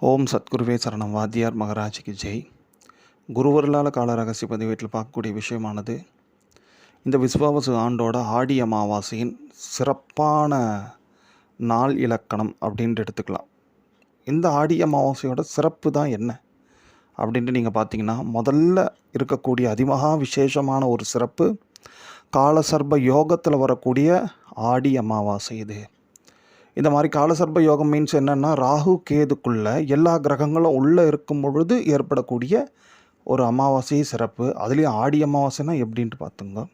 ஓம் சத்குருவே சரணம். வாத்தியார் மகராஜிக்கு ஜெய். குருவருளால் கால ரகசிய பதிவேட்டில் பார்க்கக்கூடிய விஷயமானது இந்த விஸ்வாவசு ஆண்டோட ஆடி அமாவாசையின் சிறப்பான நாள் இலக்கணம் அப்படின்ட்டு எடுத்துக்கலாம். இந்த ஆடி அமாவாசையோட சிறப்பு தான் என்ன அப்படின்ட்டு நீங்கள் பார்த்தீங்கன்னா முதல்ல இருக்கக்கூடிய அதிமகா விசேஷமான ஒரு சிறப்பு காலசர்ப யோகத்தில் வரக்கூடிய ஆடி அமாவாசை இது. இந்த மாதிரி காலசர்ப யோகம் மீன்ஸ் என்னென்னா ராகு கேதுக்குள்ள எல்லா கிரகங்களும் உள்ளே இருக்கும் பொழுது ஏற்படக்கூடிய ஒரு அமாவாசை சிறப்பு. அதுலேயும் ஆடி அமாவாசைனா எப்படின்ட்டு பார்த்துங்க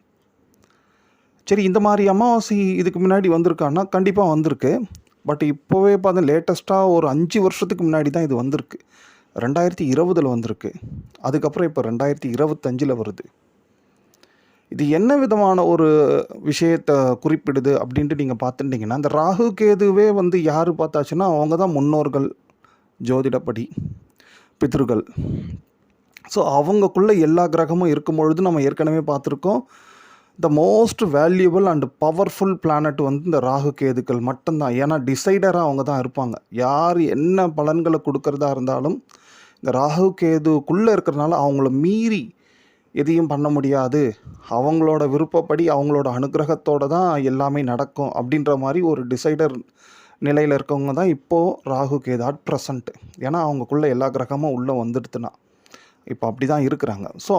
சரி இந்த மாதிரி அமாவாசை இதுக்கு முன்னாடி வந்திருக்கான்னா கண்டிப்பாக வந்திருக்கு. பட் இப்போவே பார்த்தா லேட்டஸ்ட்டாக ஒரு அஞ்சு வருஷத்துக்கு முன்னாடி தான் இது வந்திருக்கு. ரெண்டாயிரத்தி இருபதில் வந்திருக்கு. அதுக்கப்புறம் இப்போ ரெண்டாயிரத்தி இருபத்தஞ்சில் வருது. இது என்ன விதமான ஒரு விஷயத்தை குறிப்பிடுது அப்படின்ட்டு நீங்கள் பார்த்துட்டிங்கன்னா இந்த ராகு கேதுவே வந்து யார் பார்த்தாச்சுன்னா அவங்க தான் முன்னோர்கள் ஜோதிடப்படி பித்ருகள் ஸோ அவங்கக்குள்ளே எல்லா கிரகமும் இருக்கும் பொழுது நம்ம ஏற்கனவே பார்த்துருக்கோம் the most valuable and powerful planet வந்து இந்த ராகு கேதுக்கள் மட்டும்தான். ஏன்னா டிசைடராக அவங்க தான் இருப்பாங்க. யார் என்ன பலன்களை கொடுக்கறதா இருந்தாலும் இந்த ராகு கேதுக்குள்ளே இருக்கிறனால அவங்கள மீறி எதையும் பண்ண முடியாது. அவங்களோட விருப்பப்படி அவங்களோட அனுகிரகத்தோடு தான் எல்லாமே நடக்கும் அப்படின்ற மாதிரி ஒரு டிசைடர் நிலையில் இருக்கவங்க தான் இப்போது ராகு கேது அட் ப்ரெசண்ட் ஏன்னா அவங்கக்குள்ளே எல்லா கிரகமும் உள்ளே வந்துடுத்துனா இப்போ அப்படி தான் இருக்கிறாங்க. ஸோ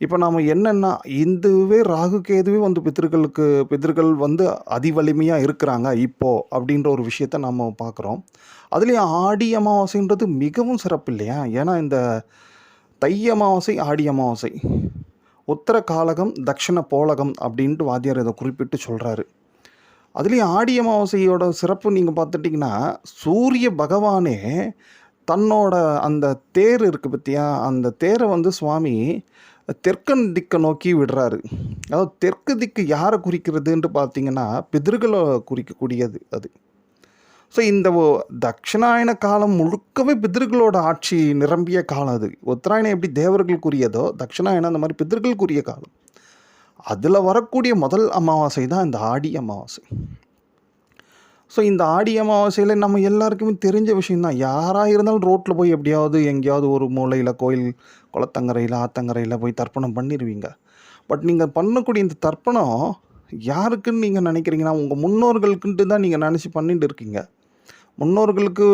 இப்போ நாம் என்னென்னா இந்துவே ராகு கேதுவே வந்து பித்திருக்களுக்கு பித்திருக்கள் வந்து அதிவலிமையாக இருக்கிறாங்க இப்போது அப்படின்ற ஒரு விஷயத்த நம்ம பார்க்குறோம். அதுலேயும் ஆடி அமாவாசைன்றது மிகவும் சிறப்பு இல்லையா? ஏன்னா இந்த தை அமாவாசை ஆடி அமாவாசை உத்தர காலகம் தக்ஷண போலகம் அப்படின்ட்டு வாத்தியார் இதை குறிப்பிட்டு சொல்கிறாரு அதுலேயும் ஆடி அமாவாசையோட சிறப்பு நீங்கள் பார்த்துட்டிங்கன்னா சூரிய பகவானே தன்னோட அந்த தேர் இருக்குது பற்றியா அந்த தேரை வந்து சுவாமி தெற்கன் திக்கை நோக்கி விடுறாரு. அதாவது தெற்கு திக்கு யாரை குறிக்கிறதுன்ட்டு பார்த்தீங்கன்னா பிதிர்களை குறிக்கக்கூடியது அது. ஸோ இந்த தட்சிணாயன காலம் முழுக்கவே பிதர்களோட ஆட்சி நிரம்பிய காலம் அது. உத்தராயணம் எப்படி தேவர்களுக்குரியதோ தட்சிணாயனம் அந்த மாதிரி பிதர்களுக்குரிய காலம். அதில் வரக்கூடிய முதல் அமாவாசை தான் இந்த ஆடி அமாவாசை. ஸோ இந்த ஆடி அமாவாசையில் நம்ம எல்லாருக்குமே தெரிஞ்ச விஷயம்தான் யாராக இருந்தாலும் ரோட்டில் போய் எப்படியாவது எங்கேயாவது ஒரு மூலையில் கோயில் குளத்தங்கரையில் ஆத்தங்கரையில் போய் தர்ப்பணம் பண்ணிடுவீங்க பட் நீங்கள் பண்ணக்கூடிய இந்த தர்ப்பணம் யாருக்குன்னு நீங்கள் நினைக்கிறீங்கன்னா உங்கள் முன்னோர்களுக்குன்ட்டு தான் நீங்கள் நினச்சி பண்ணிட்டு இருக்கீங்க. முன்னோர்களுக்கு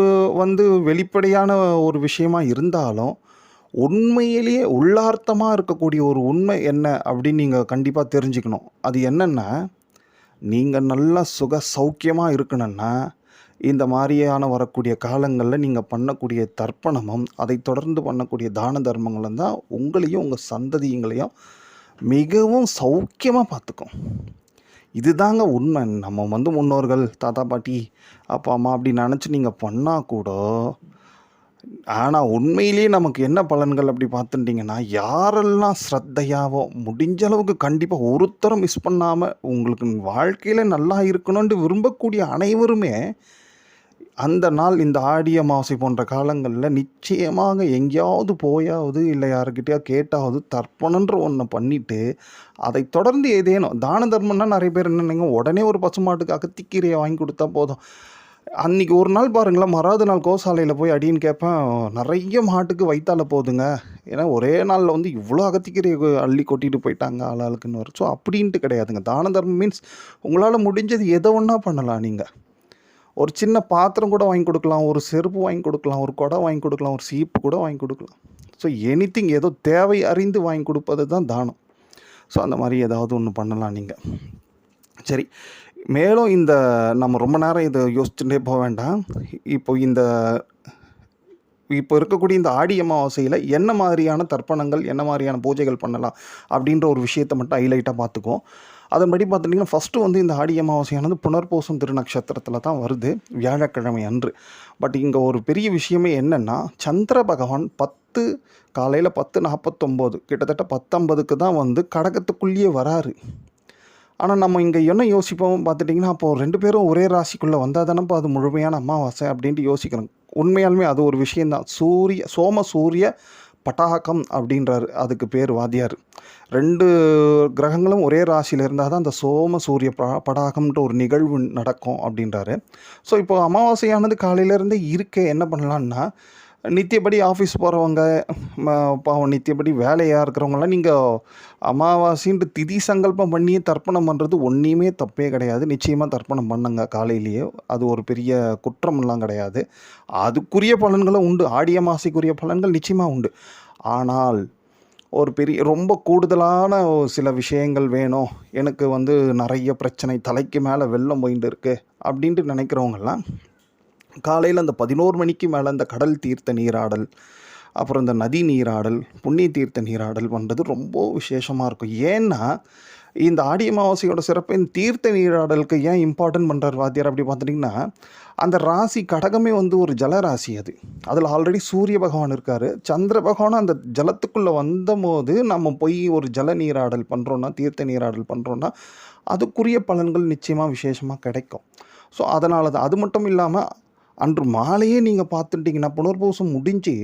வந்து வெளிப்படையான ஒரு விஷயமா இருந்தாலும் உண்மையிலேயே உள்ளார்த்தமாக இருக்கக்கூடிய ஒரு உண்மை என்ன அப்படின்னு நீங்கள் கண்டிப்பாக தெரிஞ்சுக்கணும். அது என்னென்னா நீங்கள் நல்லா சுக சௌக்கியமாக இருக்கணும்னா இந்த மாதிரியான வரக்கூடிய காலங்களில் நீங்கள் பண்ணக்கூடிய தர்ப்பணமும் அதை தொடர்ந்து பண்ணக்கூடிய தான தர்மங்களும் தான் உங்களையும் உங்கள் சந்ததியங்களையும் மிகவும் சௌக்கியமாக பார்த்துக்கும். இதுதாங்க உண்மை. நம்ம வந்து முன்னோர்கள் தாத்தா பாட்டி அப்பா அம்மா அப்படி நினச்சி நீங்கள் பண்ணால் கூட ஆனால் உண்மையிலேயே நமக்கு என்ன பலன்கள் அப்படி பார்த்துட்டிங்கன்னா யாரெல்லாம் ஸ்ரத்தையாவோ முடிஞ்ச அளவுக்கு கண்டிப்பாக ஒருத்தரும் மிஸ் பண்ணாமல் உங்களுக்கு வாழ்க்கையில் நல்லா இருக்கணும்னு விரும்பக்கூடிய அனைவருமே அந்த நாள் இந்த ஆடிய மாசி போன்ற காலங்களில் நிச்சயமாக எங்கேயாவது போயாவது இல்லை யாருக்கிட்டேயா கேட்டாவது தர்ப்பணன்ற ஒன்றை பண்ணிவிட்டு அதை தொடர்ந்து ஏதேனும் தான தர்மம்னா நிறைய பேர் என்னென்னங்க உடனே ஒரு பசுமாட்டுக்கு அகத்திக்கீரையை வாங்கி கொடுத்தா போதும். அன்றைக்கி ஒரு நாள் பாருங்களேன் மறாவது நாள் கோசாலையில் போய் அடின்னு கேட்பேன் நிறைய மாட்டுக்கு வைத்தால போதுங்க. ஏன்னா ஒரே நாளில் வந்து இவ்வளோ அகத்திக்கீரை அள்ளி கொட்டிட்டு போயிட்டாங்க ஆளாளுக்குன்னு வரும் ஸோ அப்படின்ட்டு கிடையாதுங்க. தான தர்மம் மீன்ஸ் உங்களால் முடிஞ்சது எதை ஒன்றா பண்ணலாம் நீங்கள் ஒரு சின்ன பாத்திரம் கூட வாங்கி கொடுக்கலாம் ஒரு செருப்பு வாங்கி கொடுக்கலாம் ஒரு குடம் வாங்கி கொடுக்கலாம் ஒரு சீப்பு கூட வாங்கி கொடுக்கலாம். ஸோ எனிதிங் ஏதோ தேவை அறிந்து வாங்கி கொடுப்பது தான் தானம். ஸோ அந்த மாதிரி ஏதாவது ஒன்று பண்ணலாம் நீங்கள் சரி மேலும் இந்த நம்ம ரொம்ப நேரம் இதை யோசிச்சுட்டே போக வேண்டாம். இப்போ இந்த இப்போ இருக்கக்கூடிய இந்த ஆடி அமாவாசையில் என்ன மாதிரியான தர்ப்பணங்கள் என்ன மாதிரியான பூஜைகள் பண்ணலாம் அப்படின்ற ஒரு விஷயத்தை மட்டும் ஹைலைட்டாக பார்த்துக்குவோம். அதன்படி பார்த்துட்டிங்கன்னா ஃபஸ்ட்டு வந்து இந்த ஆடி அமாவாசையானது புனர்பூசம் திருநக்ஷத்திரத்தில் தான் வருது வியாழக்கிழமை அன்று. பட் இங்கே ஒரு பெரிய விஷயமே என்னென்னா சந்திர பகவான் பத்து காலையில் பத்து நாற்பத்தொம்போது கிட்டத்தட்ட பத்தொம்பதுக்கு தான் வந்து கடகத்துக்குள்ளேயே வராரு. ஆனால் நம்ம இங்கே என்ன யோசிப்போம்? பார்த்துட்டிங்கன்னா அப்போது ரெண்டு பேரும் ஒரே ராசிக்குள்ளே வந்தால் தானப்போ அது முழுமையான அமாவாசை அப்படின்ட்டு யோசிக்கிறோம். உண்மையாலுமே அது ஒரு விஷயந்தான் சூரிய சோம சூரிய பட்டாகம் அப்படின்றாரு. அதுக்கு பேர் வாத்தியார். ரெண்டு கிரகங்களும் ஒரே ராசியில் இருந்தால் தான் அந்த சோம சூரிய ப படாகம்ன்ற ஒரு நிகழ்வு நடக்கும் அப்படின்றாரு. ஸோ இப்போ அமாவாசையானது காலையிலேருந்து இருக்க. என்ன பண்ணலான்னா நித்தியப்படி ஆஃபீஸ் போகிறவங்க பாவம் நித்தியப்படி வேலையாக இருக்கிறவங்களாம் நீங்கள் அமாவாசைன்ட்டு திதி சங்கல்பம் பண்ணியே தர்ப்பணம் பண்ணுறது ஒன்றையுமே தப்பே கிடையாது. நிச்சயமாக தர்ப்பணம் பண்ணுங்க காலையிலேயே. அது ஒரு பெரிய குற்றமெல்லாம் கிடையாது. அதுக்குரிய பலன்களும் உண்டு. ஆடி அமாவாசைக்குரிய பலன்கள் நிச்சயமாக உண்டு. ஆனால் ஒரு பெரிய ரொம்ப கூடுதலான ஒரு சில விஷயங்கள் வேணும். எனக்கு வந்து நிறைய பிரச்சனை தலைக்கு மேலே வெள்ளம் போயிட்டு இருக்குது அப்படின்ட்டு நினைக்கிறவங்கெல்லாம் காலையில் அந்த பதினோரு மணிக்கு மேலே அந்த கடல் தீர்த்த நீராடல் அப்புறம் இந்த நதி நீராடல் புண்ணிய தீர்த்த நீராடல் பண்ணுறது ரொம்ப விசேஷமாக இருக்கும். ஏன்னா இந்த ஆடி அமாவாசையோட சிறப்பு இந்த தீர்த்த நீராடலுக்கு ஏன் இம்பார்ட்டன்ட் பண்ணுறார் வாத்தியார் அப்படி பார்த்துட்டிங்கன்னா அந்த ராசி கடகமே வந்து ஒரு ஜலராசி அது. அதில் ஆல்ரெடி சூரிய பகவான் இருக்கார். சந்திர பகவான் அந்த ஜலத்துக்குள்ளே வந்தபோது நம்ம போய் ஒரு ஜல நீராடல் பண்ணுறோன்னா தீர்த்த நீராடல் பண்ணுறோன்னா அதுக்குரிய பலன்கள் நிச்சயமாக விசேஷமாக கிடைக்கும். ஸோ அதனால் தான் அது மட்டும் இல்லாமல் அன்று மாலையே நீங்கள் பார்த்துட்டிங்கன்னா புனர்பூசம் முடிஞ்சு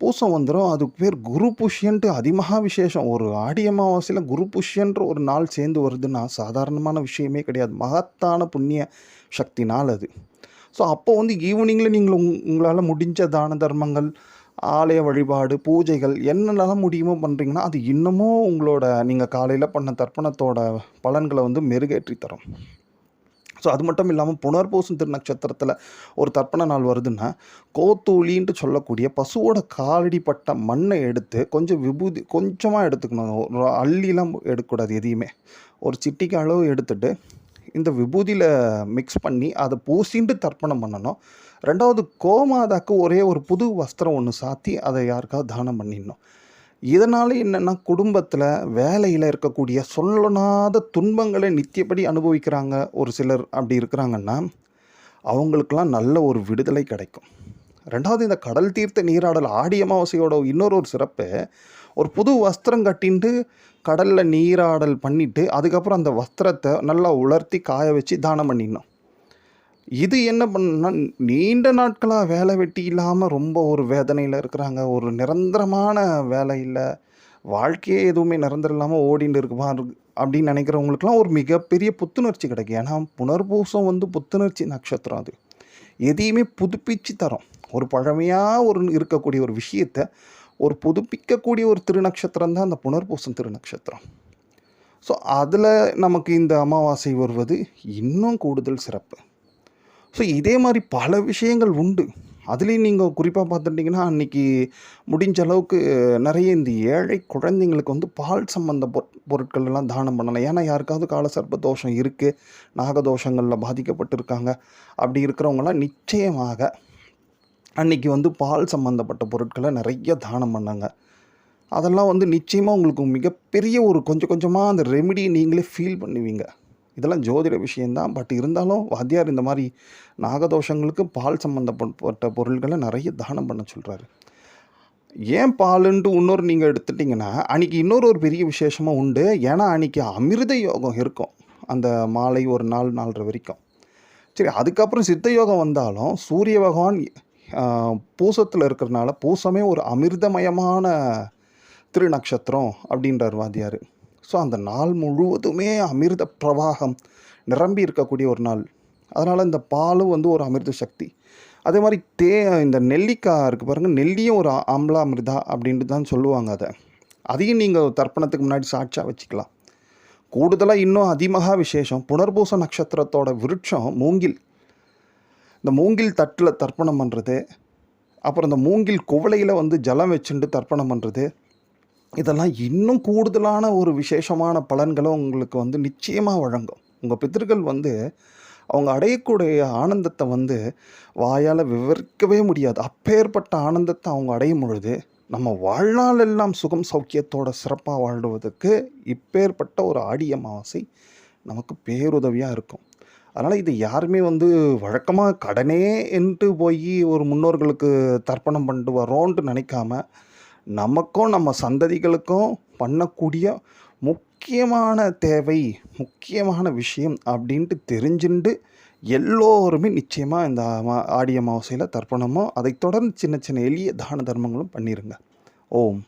பூசம் வந்துடும் அதுக்கு பேர் குரு புஷ்யன்ட்டு அதிமகா விசேஷம் ஒரு ஆடி அமாவாசையில் குரு புஷ்யன்ற ஒரு நாள் சேர்ந்து வருதுன்னா சாதாரணமான விஷயமே கிடையாது. மகத்தான புண்ணிய சக்தி நாள் அது. ஸோ அப்போ வந்து ஈவினிங்கில் நீங்கள் உங் உங்களால் முடிஞ்ச தான தர்மங்கள் ஆலய வழிபாடு பூஜைகள் என்னென்னலாம் முடியுமோ பண்ணுறீங்கன்னா அது இன்னமும் உங்களோட நீங்கள் காலையில் பண்ண தர்ப்பணத்தோட பலன்களை வந்து மெருகேற்றி தரும். ஸோ அது மட்டும் இல்லாமல் புனர்பூசம் திருநட்சத்திரத்தில் ஒரு தர்ப்பண நாள் வருதுன்னா கோத்தூளின்ட்டு சொல்லக்கூடிய பசுவோட காலடி பட்ட மண்ணை எடுத்து கொஞ்சம் விபூதி கொஞ்சமாக எடுத்துக்கணும். ஒரு அள்ளிலாம் எடுக்கக்கூடாது எதையுமே. ஒரு சிட்டிக்கு அளவு எடுத்துட்டு இந்த விபூதியில் மிக்ஸ் பண்ணி அதை பூசிண்டு தர்ப்பணம் பண்ணணும். ரெண்டாவது கோமாதாக்கு ஒரே ஒரு புது வஸ்திரம் ஒன்று சாத்தி அதை யாருக்காவது தானம் பண்ணிடணும். இதனால் என்னென்னா குடும்பத்தில் வேலையில் இருக்கக்கூடிய சொல்லனாத துன்பங்களை நித்தியப்படி அனுபவிக்கிறாங்க ஒரு சிலர் அப்படி இருக்கிறாங்கன்னா அவங்களுக்கெல்லாம் நல்ல ஒரு விடுதலை கிடைக்கும். ரெண்டாவது இந்த கடல் தீர்த்த நீராடல் ஆடி அமாவாசையோட இன்னொரு ஒரு சிறப்பு ஒரு புது வஸ்திரம் கட்டின்ட்டு கடலில் நீராடல் பண்ணிவிட்டு அதுக்கப்புறம் அந்த வஸ்திரத்தை நல்லா உலர்த்தி காய வச்சு தானம் பண்ணிடணும். இது என்ன பண்ணுன்னா நீண்ட நாட்களாக வேலை வெட்டி இல்லாமல் ரொம்ப ஒரு வேதனையில் இருக்கிறாங்க. ஒரு நிரந்தரமான வேலை இல்லை. வாழ்க்கையே எதுவுமே நிரந்தரம் இல்லாமல் ஓடின்னு இருக்குமா அப்படின்னு நினைக்கிறவங்களுக்குலாம் ஒரு மிகப்பெரிய புத்துணர்ச்சி கிடைக்கும். ஏன்னா புனர்பூசம் வந்து புத்துணர்ச்சி நட்சத்திரம் அது. எதையுமே புதுப்பிச்சு தரும். ஒரு பழமையாக ஒரு இருக்கக்கூடிய ஒரு விஷயத்தை ஒரு புதுப்பிக்கக்கூடிய ஒரு திருநக்ஷத்திரம் தான் அந்த புனர்பூசம் திருநக்ஷத்திரம். ஸோ அதில் நமக்கு இந்த அமாவாசை வருவது இன்னும் கூடுதல் சிறப்பு. ஸோ இதே மாதிரி பல விஷயங்கள் உண்டு. அதுலேயும் நீங்கள் குறிப்பாக பார்த்துட்டிங்கன்னா அன்றைக்கி முடிஞ்ச அளவுக்கு நிறைய இந்த ஏழை குழந்தைங்களுக்கு வந்து பால் சம்பந்த பொ பொருட்கள் எல்லாம் தானம் பண்ணலாம் ஏன்னா யாருக்காவது காலசர்ப்ப தோஷம் இருக்குது நாகதோஷங்களில் பாதிக்கப்பட்டிருக்காங்க. அப்படி இருக்கிறவங்களாம் நிச்சயமாக அன்றைக்கி வந்து பால் சம்மந்தப்பட்ட பொருட்களை நிறைய தானம் பண்ணாங்க. அதெல்லாம் வந்து நிச்சயமாக உங்களுக்கு மிகப்பெரிய ஒரு கொஞ்சம் கொஞ்சமாக அந்த ரெமிடியை நீங்களே ஃபீல் பண்ணுவீங்க. இதெல்லாம் ஜோதிட விஷயந்தான். பட் இருந்தாலும் வாத்தியார் இந்த மாதிரி நாகதோஷங்களுக்கு பால் சம்மந்தப்பட்ட பொருள்களை நிறைய தானம் பண்ண சொல்கிறாரு ஏன் பாலுன்ட்டு இன்னொரு நீங்கள் எடுத்துட்டிங்கன்னா அன்றைக்கி இன்னொரு ஒரு பெரிய விசேஷமாக உண்டு. ஏன்னா அன்றைக்கி அமிர்த யோகம் இருக்கும். அந்த மாலை ஒரு நாள் நாலரை வரைக்கும். சரி அதுக்கப்புறம் சித்த யோகம் வந்தாலும் சூரிய பகவான் பூசத்தில் இருக்கிறனால பூசமே ஒரு அமிர்தமயமான திருநக்ஷத்திரம் அப்படின்றார் வாத்தியார். ஸோ அந்த நாள் முழுவதுமே அமிர்த பிரவாகம் நிரம்பி இருக்கக்கூடிய ஒரு நாள். அதனால் இந்த பாலும் வந்து ஒரு அமிர்த சக்தி. அதே மாதிரி தே இந்த நெல்லிக்காய் இருக்குது பாருங்கள் நெல்லியும் ஒரு அம்லா அமிர்தா அப்படின்ட்டு தான் சொல்லுவாங்க அதை. அதையும் நீங்கள் தர்ப்பணத்துக்கு முன்னாடி சாட்சியாக வச்சுக்கலாம். கூடுதலாக இன்னும் அதிமகா விசேஷம் புனர்பூச நட்சத்திரத்தோட விருட்சம் மூங்கில். இந்த மூங்கில் தட்டில் தர்ப்பணம் பண்ணுறது அப்புறம் இந்த மூங்கில் குவளையில் வந்து ஜலம் வச்சுட்டு தர்ப்பணம் பண்ணுறது இதெல்லாம் இன்னும் கூடுதலான ஒரு விசேஷமான பலன்களை உங்களுக்கு வந்து நிச்சயமாக வழங்கும். உங்கள் பித்தர்கள் வந்து அவங்க அடையக்கூடிய ஆனந்தத்தை வந்து வாயால் விவரிக்கவே முடியாது. அப்பேற்பட்ட ஆனந்தத்தை அவங்க அடையும் பொழுது நம்ம வாழ்நாள் எல்லாம் சுகம் சௌக்கியத்தோட சிறப்பாக வாழ்வதற்கு இப்பேற்பட்ட ஒரு ஆடி அமாவாசை நமக்கு பேருதவியாக இருக்கும். அதனால் இது யாருமே வந்து வழக்கமாக கடனே என்று போய் ஒரு முன்னோர்களுக்கு தர்ப்பணம் பண்ணிட்டு வரோன்ட்டு நினைக்காம நமக்கும் நம்ம சந்ததிகளுக்கும் பண்ணக்கூடிய முக்கியமான தேவை முக்கியமான விஷயம் அப்படின்ட்டு தெரிஞ்சுண்டு எல்லோருமே நிச்சயமாக இந்த அமா ஆடி அமாவாசையில் தர்ப்பணமோ அதைத் தொடர்ந்து சின்ன சின்ன எளிய தான தர்மங்களும் பண்ணிடுங்க ஓம்.